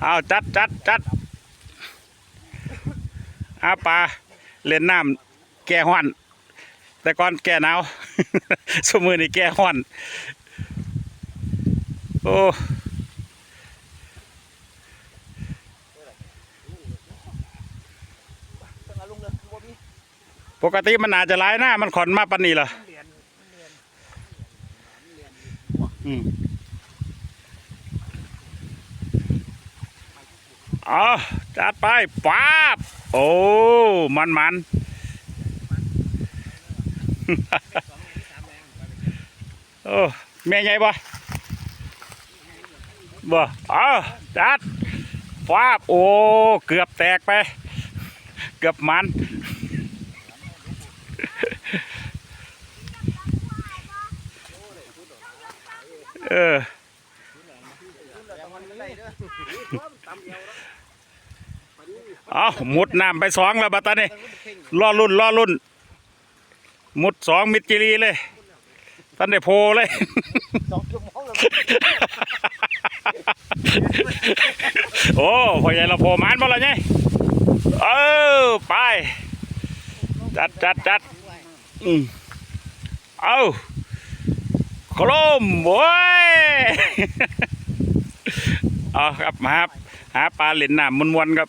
เอาจัดจัดจัดอาปลาเล่นน้ำแก่ห้อน แต่ก่อนแก่หนาวสมือนี่แก่ห้อน โอ้ปกติมันอาจจะหลายหน้ามันขอนมาปันนี้เหรออืม เอาจัดไปป๊าบโอ้มันมันโอ้แม่ใหญ่บ่บ่เอาจัดป๊าบโอ้เกือบแตกไป เกือบมันเออ เด้อตำเอวมุดน้ำไปสองแล้วบัดตานี่ล่อรุ่นล่อรุ่นมุดสองมิดจิรีเลยท่านได้โพเลยวโมงแล้วโอ้พ่อใหญ่เราโพมานบ่ละไงเออไป จัดจัดจัดอืมเอาโครมโว้ยเอาครับมาครับหาปลาเหล่นน้ำมวนๆครับ